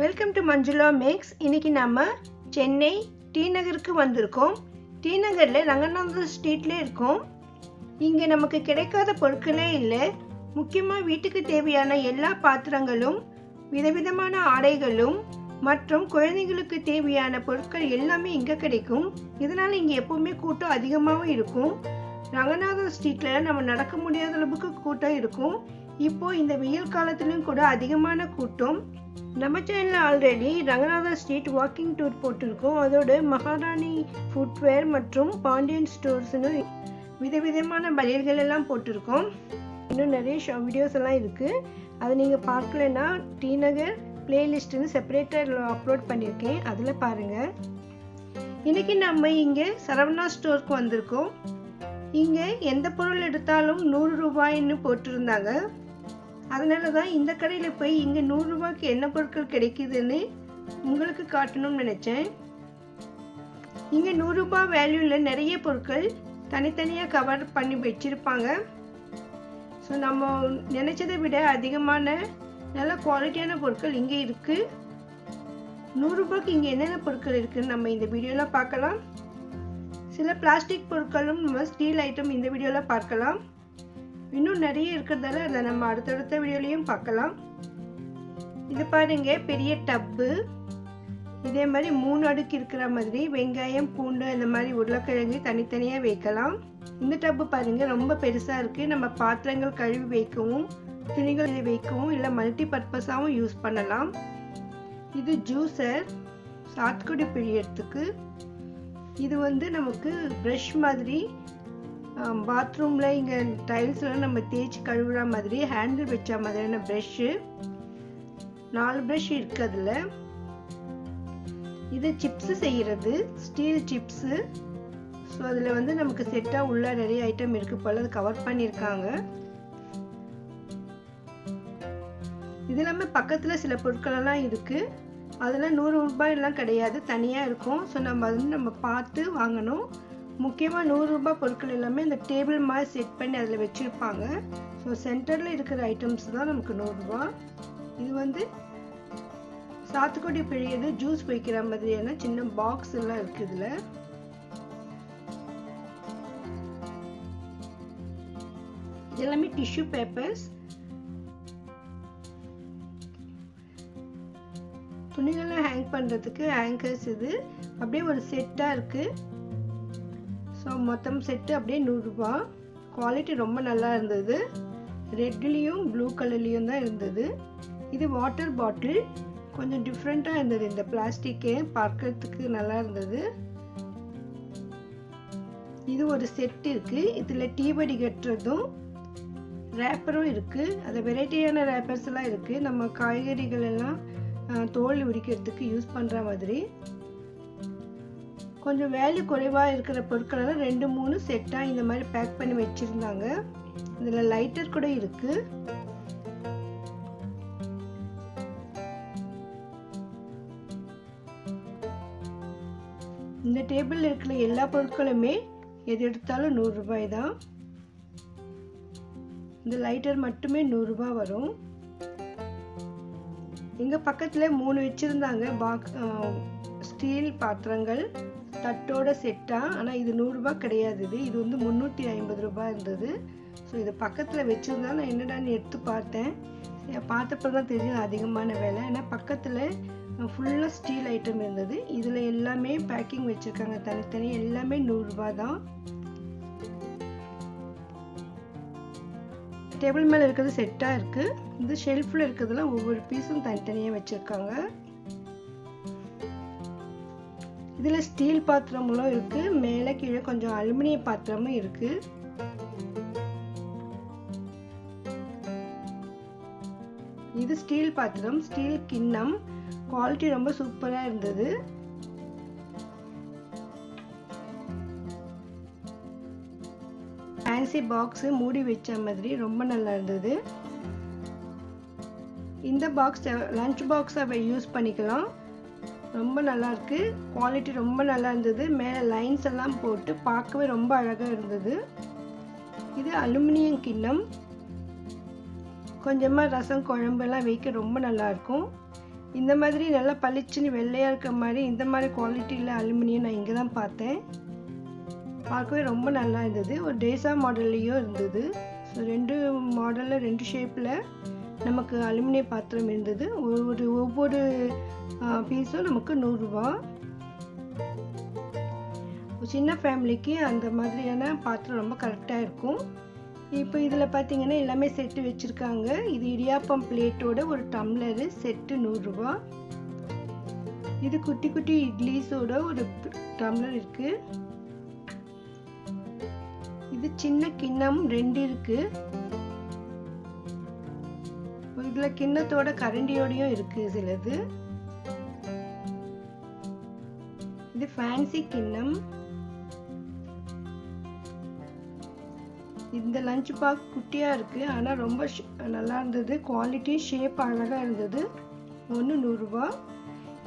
Welcome to Manjula maths இன்னைக்கு நம்ம Chennai D நகருக்கு வந்திருக்கோம். டி நகரில் ரங்கநாதர் ஸ்ட்ரீட்ல இருக்கோம். இங்கே நமக்கு கிடைக்காத பொருட்களே இல்லை. முக்கியமாக வீட்டுக்கு தேவையான எல்லா பாத்திரங்களும் விதவிதமான ஆடைகளும் மற்றும் குழந்தைங்களுக்கு தேவையான பொருட்கள் எல்லாமே இங்கே கிடைக்கும். இதனால் இங்கே எப்போவுமே கூட்டம் அதிகமாகவும் இருக்கும். ரங்கநாதர் ஸ்ட்ரீட்டில் நம்ம நடக்க முடியாத அளவுக்கு கூட்டம் இருக்கும். இப்போ இந்த வெயில் காலத்திலும் கூட அதிகமான கூட்டம். நம்ம சேனலில் already Ranganathar street walking tour போட்டிருக்கோம். அதோட மகாராணி ஃபுட்வேர் மற்றும் பாண்டியன் ஸ்டோர்ஸ்னு விதவிதமான பலியல்கள் எல்லாம் போட்டிருக்கோம். இன்னும் நிறைய ஷோ வீடியோஸ் எல்லாம் இருக்குது அதை நீங்கள் பார்க்கலன்னா டி நகர் பிளேலிஸ்ட்டுன்னு செப்பரேட்டாக அப்லோட் பண்ணியிருக்கேன். அதில் பாருங்கள் இன்றைக்கி நம்ம இங்கே சரவணா ஸ்டோருக்கு வந்திருக்கோம். இங்கே எந்த பொருள் எடுத்தாலும் நூறு ரூபாய்ன்னு போட்டிருந்தாங்க. அதனால தான் இந்த கடையில் போய் இங்கே நூறுரூபாய்க்கு என்ன பொருட்கள் கிடைக்குதுன்னு உங்களுக்கு காட்டணும்னு நினச்சேன். இங்கே நூறுரூபா வேல்யூவில் நிறைய பொருட்கள் தனித்தனியாக கவர் பண்ணி வச்சுருப்பாங்க. ஸோ நம்ம நினச்சதை விட அதிகமான நல்ல குவாலிட்டியான பொருட்கள் இங்கே இருக்குது நூறுரூபாய்க்கு இங்கே என்னென்ன பொருட்கள் இருக்குதுன்னு நம்ம இந்த வீடியோவில் பார்க்கலாம். சில பிளாஸ்டிக் பொருட்களும் நம்ம ஸ்டீல் ஐட்டம் இந்த வீடியோவில் பார்க்கலாம். இன்னும் நிறைய இருக்கிறதால அதை நம்ம அடுத்தடுத்த வீடியோலையும் பார்க்கலாம். இது பாருங்க பெரிய டப்பு. இதே மாதிரி மூணு அடுக்கு இருக்கிற மாதிரி வெங்காயம் பூண்டு இந்த மாதிரி உருளைக்கிழங்கு தனித்தனியாக வைக்கலாம். இந்த டப்பு பாருங்க ரொம்ப பெருசாக இருக்குது நம்ம பாத்திரங்கள் கழுவி வைக்கவும் துணிகள் வைக்கவும் இல்லை மல்டி பர்பஸாகவும் யூஸ் பண்ணலாம். இது ஜூஸர் சாத்துக்குடி பிழியறதுக்கு. இது வந்து நமக்கு ப்ரஷ் மாதிரி பாத்ரூமில் இங்கே டைல்ஸ்லாம் நம்ம தேய்ச்சி கழுவுற மாதிரி ஹேண்டில் வச்ச மாதிரியான ப்ரஷ்ஷு நாலு ப்ரஷ் இருக்கு அதில். இது சிப்ஸு செய்கிறது ஸ்டீல் சிப்ஸு ஸோ அதில் வந்து நமக்கு செட்டாக உள்ள நிறைய ஐட்டம் இருக்குது போல் அது கவர் பண்ணியிருக்காங்க. இது இல்லாமல் பக்கத்தில் சில பொருட்களெல்லாம் இருக்குது அதெல்லாம் நூறு ரூபாயெல்லாம் கிடையாது தனியாக இருக்கும். ஸோ நம்ம அது வந்து நம்ம பார்த்து வாங்கணும். முக்கியமாக நூறுரூபா பொருட்கள் எல்லாமே இந்த டேபிள் மாதிரி செட் பண்ணி அதில் வச்சுருப்பாங்க. ஸோ சென்டரில் இருக்கிற ஐட்டம்ஸ் தான் நமக்கு நூறுரூவா இது வந்து சாத்துக்குடி பிழியது ஜூஸ் வைக்கிற மாதிரியான சின்ன பாக்ஸ் எல்லாம் இருக்குது இதில். எல்லாமே டிஷ்யூ பேப்பர்ஸ் துணிகள்லாம் ஹேங் பண்ணுறதுக்கு ஹேங்கர்ஸ் இது. அப்படியே ஒரு செட்டாக இருக்குது ஸோ மொத்தம் செட்டு அப்படியே நூறுரூபா குவாலிட்டி ரொம்ப நல்லா இருந்தது. ரெட்லேயும் ப்ளூ கலர்லேயும் தான் இருந்தது. இது வாட்டர் பாட்டில் கொஞ்சம் டிஃப்ரெண்ட்டாக இருந்தது. இந்த பிளாஸ்டிக்கே பார்க்கறதுக்கு நல்லா இருந்தது. இது ஒரு செட் இருக்குது இதில் டீ வடி கட்டுறதும் ரேப்பரும் இருக்குது அது வெரைட்டியான ரேப்பர்ஸ்லாம் இருக்குது நம்ம காய்கறிகள் எல்லாம் தோல் உரிக்கிறதுக்கு யூஸ் பண்ணுற மாதிரி. கொஞ்சம் வேல்யூ குறைவாக இருக்கிற பொருட்களெல்லாம் ரெண்டு மூணு செட்டாக இந்த மாதிரி பேக் பண்ணி வச்சுருந்தாங்க. இதில் லைட்டர் கூட இருக்குது இந்த டேபிளில் இருக்கிற எல்லா பொருட்களுமே எது எடுத்தாலும் நூறுரூபாய் தான் இந்த லைட்டர் மட்டுமே நூறுரூபா வரும். எங்கள் பக்கத்தில் மூணு வச்சுருந்தாங்க. பாக் ஸ்டீல் பாத்திரங்கள் தட்டோட செட்டாக ஆனால் இது நூறுரூபா கிடையாது இது. இது வந்து முந்நூற்றி ஐம்பது ரூபாய் இருந்தது. ஸோ இது பக்கத்தில் வச்சுருந்தா நான் என்னடான்னு எடுத்து பார்த்தேன்? பார்த்தப்போ தான் தெரிஞ்சது அதிகமான விலை. ஏன்னா பக்கத்தில் ஃபுல்லாக ஸ்டீல் ஐட்டம் இருந்தது. இதில் எல்லாமே பேக்கிங் வச்சுருக்காங்க தனித்தனி. எல்லாமே நூறுரூபா தான். டேபிள் மேலே இருக்கிறது செட்டாக இருக்குது இந்த ஷெல்ஃபில் இருக்கிறதுலாம் ஒவ்வொரு பீஸும் தனித்தனியாக வச்சுருக்காங்க. இதில் ஸ்டீல் பாத்திரங்களும் இருக்குது மேலே கீழே கொஞ்சம் அலுமினிய பாத்திரமும் இருக்குது இது ஸ்டீல் பாத்திரம். ஸ்டீல் கிண்ணம். குவாலிட்டி ரொம்ப சூப்பராக இருந்தது. ஃபேன்சி பாக்ஸு மூடி வச்ச மாதிரி ரொம்ப நல்லா இருந்தது. இந்த பாக்ஸ் லஞ்ச் பாக்ஸை யூஸ் பண்ணிக்கலாம். ரொம்ப நல்லா இருக்கு. குவாலிட்டி ரொம்ப நல்லா இருந்தது. மேலே லைன்ஸ் எல்லாம் போட்டு பார்க்கவே ரொம்ப அழகாக இருந்தது. இது அலுமினியம் கிண்ணம். கொஞ்சமாக ரசம் குழம்பெல்லாம் வைக்க ரொம்ப நல்லாயிருக்கும் இந்த மாதிரி நல்லா பளிச்சுன்னு வெள்ளையாக இருக்க மாதிரி இந்த மாதிரி குவாலிட்டியில் அலுமினியம் நான் இங்கே தான் பார்த்தேன். பார்க்கவே ரொம்ப நல்லா இருந்தது. ஒரு டேசா மாடல்லையும் இருந்தது. ஸோ ரெண்டு மாடலில் ரெண்டு ஷேப்பில் நமக்கு அலுமினிய பாத்திரம் இருந்தது. ஒவ்வொரு ஒவ்வொரு பீஸும் நமக்கு நூறுரூவா. சின்ன ஃபேமிலிக்கு அந்த மாதிரியான பாத்திரம் ரொம்ப கரெக்டாக இருக்கும். இப்போ இதில் பார்த்தீங்கன்னா எல்லாமே செட்டு வச்சுருக்காங்க. இது இடியாப்பம் பிளேட்டோட ஒரு டம்ளரு செட்டு நூறுரூவா. இது குட்டி குட்டி இட்லிஸோட ஒரு டம்ளர் இருக்குது இது சின்ன கிண்ணம் ரெண்டு இருக்கு. இதுல கிண்ணத்தோட கரண்டியோடையும் இருக்கு சிலது. இது ஃபேன்சி கிண்ணம். இந்த லஞ்ச் பாக்ஸ் குட்டியா இருக்கு ஆனா ரொம்ப நல்லா இருந்தது. குவாலிட்டி ஷேப் அழகா இருந்தது. ஒன்று நூறுரூவா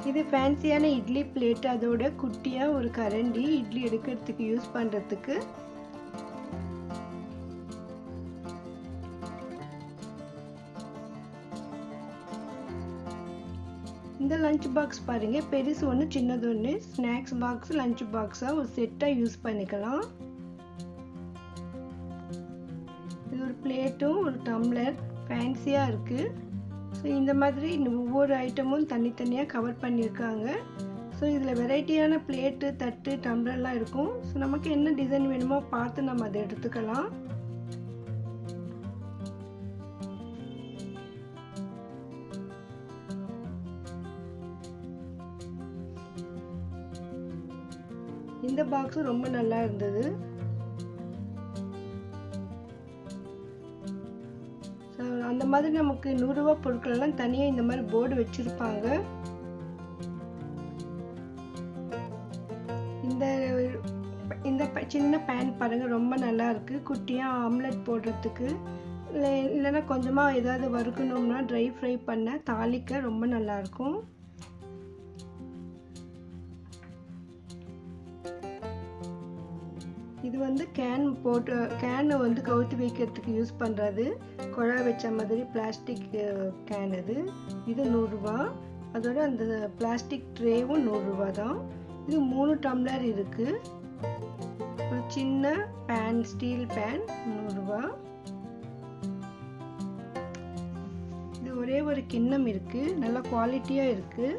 இது ஃபேன்சியான இட்லி பிளேட் அதோட குட்டியாக ஒரு கரண்டி இட்லி எடுக்கிறதுக்கு யூஸ் பண்ணுறதுக்கு இந்த லஞ்ச் பாக்ஸ் பாருங்க. பெருசு ஒன்று சின்னது ஒன்று ஸ்நாக்ஸ் பாக்ஸ் லஞ்ச் பாக்ஸாக ஒரு செட்டாக யூஸ் பண்ணிக்கலாம். இது ஒரு பிளேட்டும் ஒரு டம்ளர் ஃபேன்சியாக இருக்குது ஸோ இந்த மாதிரி ஒவ்வொரு ஐட்டமும் தனித்தனியாக கவர் பண்ணியிருக்காங்க. ஸோ இதில் வெரைட்டியான பிளேட்டு தட்டு டம்ளர்லாம் இருக்கும். ஸோ நமக்கு என்ன டிசைன் வேணுமோ பார்த்து நம்ம அதை எடுத்துக்கலாம். இந்த பாக்ஸும் ரொம்ப நல்லா இருந்தது. அந்த மாதிரி நமக்கு நூறுரூவா பொருட்கள் எல்லாம் தனியாக இந்த மாதிரி போர்டு வச்சுருப்பாங்க. இந்த இந்த சின்ன பேன் பாருங்க ரொம்ப நல்லா இருக்கு. குட்டியாக ஆம்லெட் போடுறதுக்கு. இல்லை இல்லைன்னா கொஞ்சமாக ஏதாவது வறுக்கணும்னா ட்ரை ஃப்ரை பண்ண தாளிக்க ரொம்ப நல்லாயிருக்கும் இது வந்து கேன் போட்டு கேனை வந்து கவுத்து வைக்கிறதுக்கு யூஸ் பண்ணுறது குழா வச்ச மாதிரி பிளாஸ்டிக் கேன் அது. இது நூறுரூவா. அதோட அந்த பிளாஸ்டிக் ட்ரேவும் நூறுரூவா தான். இது மூணு டம்ளர் இருக்குது ஒரு சின்ன பேன் ஸ்டீல் பேன் நூறுரூவா. இது ஒரே ஒரு கிண்ணம் இருக்குது நல்லா குவாலிட்டியாக இருக்குது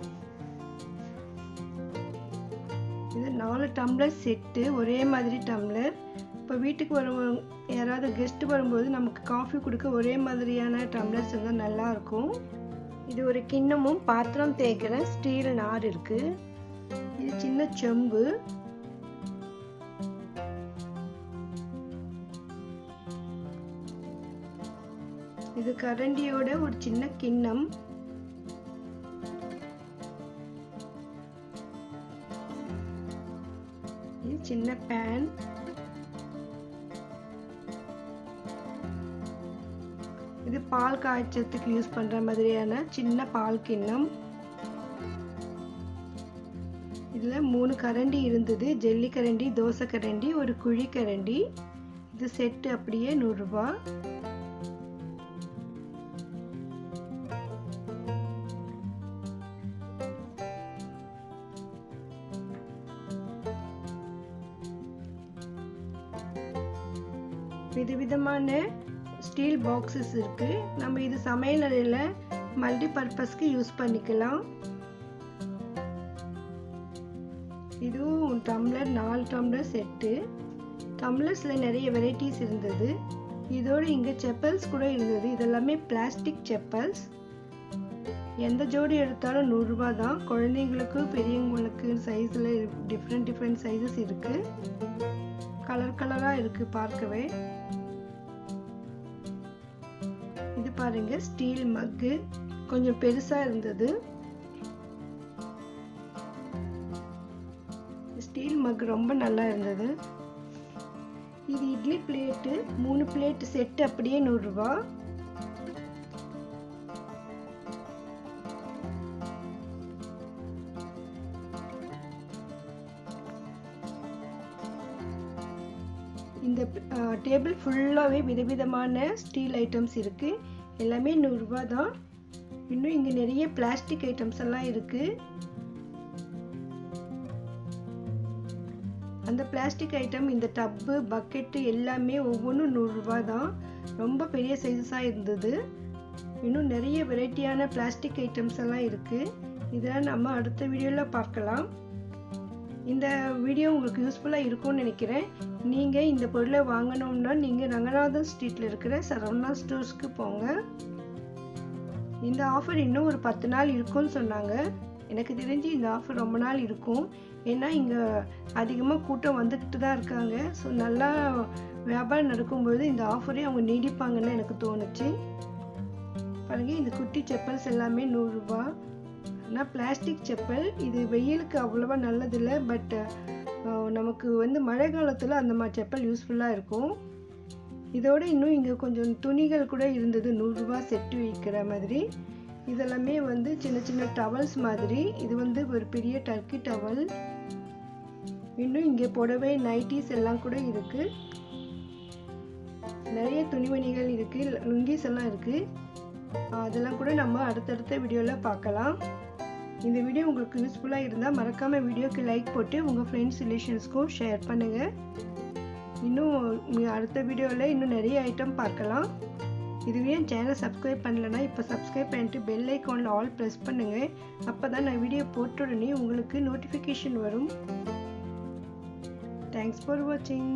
நாலு டம்ளர் செட்டு ஒரே மாதிரி டம்ளர். இப்போ வீட்டுக்கு வரும் யாராவது கெஸ்ட் வரும்போது நமக்கு காஃபி கொடுக்க ஒரே மாதிரியான டம்ளர்ஸ் இருந்தால் நல்லாயிருக்கும் இது ஒரு கிண்ணமும் பாத்திரம் தேய்க்கிற ஸ்டீல் நார் இருக்குது இது சின்ன செம்பு. இது கரண்டியோட ஒரு சின்ன கிண்ணம். சின்ன பேன் இது பால் காய்ச்சத்துக்கு யூஸ் பண்ற மாதிரியான சின்ன பால் கிண்ணம். இதுல மூணு கரண்டி இருந்தது. ஜெல்லி கரண்டி தோசை கரண்டி ஒரு குழி கரண்டி. இது செட்டு அப்படியே நூறுரூபா. விதவிதமான ஸ்டீல் பாக்ஸஸ் இருக்குது நம்ம இது சமையல் அறையில் மல்டி பர்பஸ்க்கு யூஸ் பண்ணிக்கலாம். இதுவும் டம்ளர் நாலு டம்ளர் செட்டு. டம்ளர்ஸில் நிறைய வெரைட்டிஸ் இருந்தது. இதோடு இங்கே செப்பல்ஸ் கூட இருந்தது. இதெல்லாமே பிளாஸ்டிக் செப்பல்ஸ். எந்த ஜோடி எடுத்தாலும் நூறுரூபா தான். குழந்தைங்களுக்கு பெரியவங்களுக்கு சைஸில் டிஃப்ரெண்ட் டிஃப்ரெண்ட் சைஸஸ் இருக்குது கலர் கலராக இருக்குது பார்க்கவே. இது பாருங்க ஸ்டீல் மக்கு கொஞ்சம் பெருசாக இருந்தது. ஸ்டீல் மக் ரொம்ப நல்லா இருந்தது. இது இட்லி பிளேட்டு மூணு பிளேட் செட் அப்படியே நூறுரூவா. இந்த டேபிள் ஃபுல்லாகவே விதவிதமான ஸ்டீல் ஐட்டம்ஸ் இருக்குது எல்லாமே நூறுரூவா தான். இன்னும் இங்கே நிறைய பிளாஸ்டிக் ஐட்டம்ஸ் எல்லாம் இருக்குது அந்த பிளாஸ்டிக் ஐட்டம் இந்த டப்பு பக்கெட்டு எல்லாமே ஒவ்வொன்றும் நூறுரூவா தான். ரொம்ப பெரிய சைஸஸாக இருந்தது. இன்னும் நிறைய வெரைட்டியான பிளாஸ்டிக் ஐட்டம்ஸ் எல்லாம் இருக்குது இதெல்லாம் நம்ம அடுத்த வீடியோவில் பார்க்கலாம். இந்த வீடியோ உங்களுக்கு யூஸ்ஃபுல்லாக இருக்கும்னு நினைக்கிறேன். நீங்கள் இந்த பொருளை வாங்கணும்னா நீங்கள் ரங்கநாதன் ஸ்ட்ரீட்டில் இருக்கிற சரவணா ஸ்டோர்ஸ்க்கு போங்க. இந்த ஆஃபர் இன்னும் ஒரு பத்து நாள் இருக்கும்னு சொன்னாங்க. எனக்கு தெரிஞ்சு இந்த ஆஃபர் ரொம்ப நாள் இருக்கும். ஏன்னா இங்கே அதிகமாக கூட்டம் வந்துக்கிட்டு தான் இருக்காங்க. ஸோ நல்லா வியாபாரம் நடக்கும்போது இந்த ஆஃபரே அவங்க நீடிப்பாங்கன்னு எனக்கு தோணுச்சு. பாருங்க இந்த குட்டி செப்பல்ஸ் எல்லாமே நூறுரூபா. ஆனால் பிளாஸ்டிக் செப்பல் இது வெயிலுக்கு அவ்வளோவா நல்லதில்லை. பட் நமக்கு வந்து மழை காலத்தில் அந்த மாதிரி செப்பல் யூஸ்ஃபுல்லாக இருக்கும். இதோடு இன்னும் இங்கே கொஞ்சம் துணிகள் கூட இருந்தது நூறுரூவா செட்டு வைக்கிற மாதிரி. இதெல்லாமே வந்து சின்ன சின்ன டவல்ஸ் மாதிரி. இது வந்து ஒரு பெரிய டர்க்கி டவல் இன்னும் இங்கே புடவை நைட்டிஸ் எல்லாம் கூட இருக்குது நிறைய துணிமணிகள் இருக்குது லுங்கிஸ் எல்லாம் இருக்குது அதெல்லாம் கூட நம்ம அடுத்தடுத்த வீடியோவில் பார்க்கலாம். இந்த வீடியோ உங்களுக்கு யூஸ்ஃபுல்லாக இருந்தால் மறக்காமல் வீடியோக்கு லைக் போட்டு உங்கள் ஃப்ரெண்ட்ஸ் ரிலேஷன்ஸ்க்கும் ஷேர் பண்ணுங்கள் இன்னும் அடுத்த வீடியோவில் இன்னும் நிறைய ஐட்டம் பார்க்கலாம். இதுவே என் சேனல் சப்ஸ்கிரைப் பண்ணலன்னா இப்போ சப்ஸ்கிரைப் பண்ணிட்டு பெல் ஐக்கானில் ஆல் ப்ரெஸ் பண்ணுங்கள் அப்போ தான் நான் வீடியோ போட்ட உடனே உங்களுக்கு நோட்டிஃபிகேஷன் வரும். தேங்க்ஸ் ஃபார் வாட்சிங்